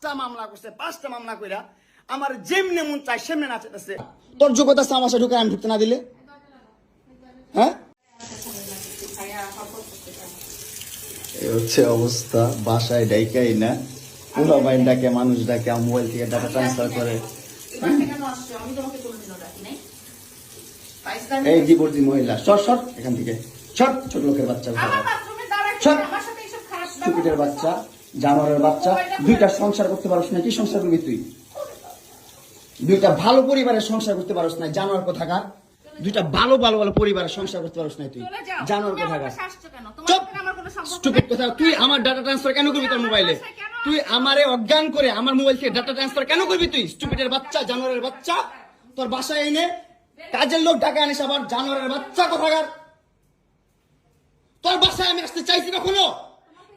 পাঁচটা মামলা করছে পাঁচটা মামলা কইরা আমার যেমনে মন চাই সেমনে নাচাইতেছে। তোর যোগ্যতা আছে আমার সাথে ঢুকে আমি ঢুকতে না দিলে? হ্যাঁ? এই হচ্ছে অবস্থা বাসায় ডাইকাই না। পুরো বাইন ডাকে মানুষ ডাকে আমার মোবাইল থেকে ডাটা ট্রান্সফার করে। এই ডিভোর্সি মহিলা সর সর এখান থেকে। সর ছোট লোকের বাচ্চা। চুপিটের বাচ্চা। জানোয়ারের বাচ্চা দুইটা সংসার করতে পারছ না কি সংসার করবি তুই? দুইটা ভালো পরিবারের সংসার করতে পারছ না জানোয়ার কোথাকার দুইটা ভালো ভালো ভালো পরিবারের সংসার করতে না তুই। জানোয়ার কোথাকার স্টুপিড কথা তুই আমার ডাটা ট্রান্সফার কেন করবি তোর মোবাইলে তুই আমারে অজ্ঞান করে আমার মোবাইল থেকে ডাটা ট্রান্সফার কেন করবি তুই? স্টুপিডের বাচ্চা জানোয়ারের বাচ্চা তোর বাসায় এনে কাজের লোক ডাকা আনিস আবার জানোয়ারের বাচ্চা কোথাকার তোর বাসায় আমি আসতে চাইছি কখনো?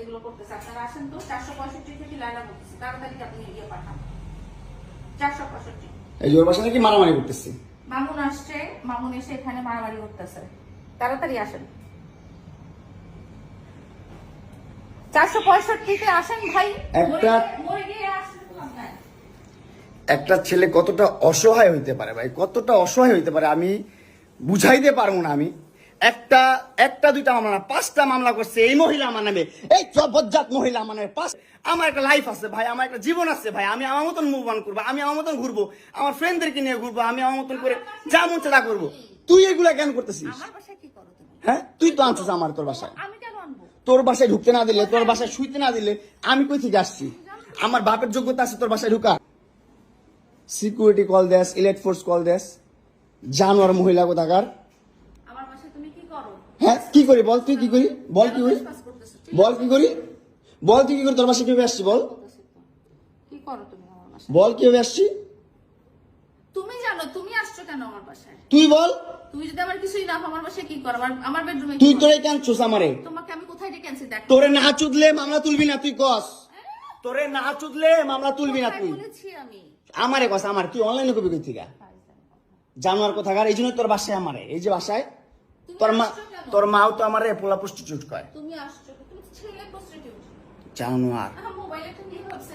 এগুলো করতেছে। আপনারা আসেন তো চারশো পঁয়ষট্টি থেকে লাইলা করতেছে। তাড়াতাড়ি আপনি ইয়ে পাঠান। চারশো পঁয়ষট্টি। এই জোর বাসা নাকি মারামারি করতেছি? মামুন আসছে মামুন এসে এখানে মারামারি করতেছে। তাড়াতাড়ি আসেন। চারশো পঁয়ষট্টিতে আসেন ভাই একটা- একটা ছেলে কতটা অসহায় হইতে পারে ভাই কতটা অসহায় হইতে পারে আমি বুঝাইতে পারব না আমি। একটা একটা দুইটা মামলা না পাঁচটা মামলা করছে এই মহিলা আমার নামে। এই বজ্জাত মহিলা আমার নামে। পাঁচ আমার একটা লাইফ আছে ভাই আমার একটা জীবন আছে ভাই। আমি আমার মতন মুভ অন করব আমি আমার মতন ঘুরবো আমার ফ্রেন্ডদেরকে নিয়ে ঘুরবো আমি আমার মতন করে যা মন তা করব। তুই এগুলা কেন করতেছিস? হ্যাঁ? তুই তো আনছিস আমার তোর বাসায়। আমি কেন তোর বাসায় ঢুকতে না দিলে তোর বাসায় শুইতে না দিলে আমি কই থেকে আসছি? আমার বাপের যোগ্যতা আছে তোর বাসায় ঢুকা। সিকিউরিটি কল দেস ইলেট ফোর্স কল দেস। জানোয়ার মহিলা কোথাকার আমার বাসায় তুমি কি করো হ্যাঁ কি করি বল তুই কি করি? বল কি করি? বল কি করি? বল তুই কি করি? তোর বাসায় কীভাবে আসছি বল? কি বল কীভাবে আসছি? তুমি জানো তুমি আসছো কেন আমার বাসায়? তুই বল। তুমি যদি আমার কিছুই না আমার বাসায় কি করো? আমার আমার বেডরুমে তুই তোরে কেন চুস আমারে? তোমাকে আমি কোথায় ডেকে আনছি দেখ। তোরে না চুদলে মামলা তুলবি না তুই কস। তোরে না চুদলে মামলা তুলবি না তুই। বলেছি আমি? আমারে কস আমার। তুই অনলাইনে কবি কই থেকে জানোয়ার কোথাকার? এই জন্য তোর বাসায় আমারে। এই যে বাসায় তোর মা? তোর মাও তো আমার পোলা প্রস্টিটিউট কয়। তুমি আসছো তুমি ছেলে প্রস্টিটিউট মোবাইলে তুমি ভাবছে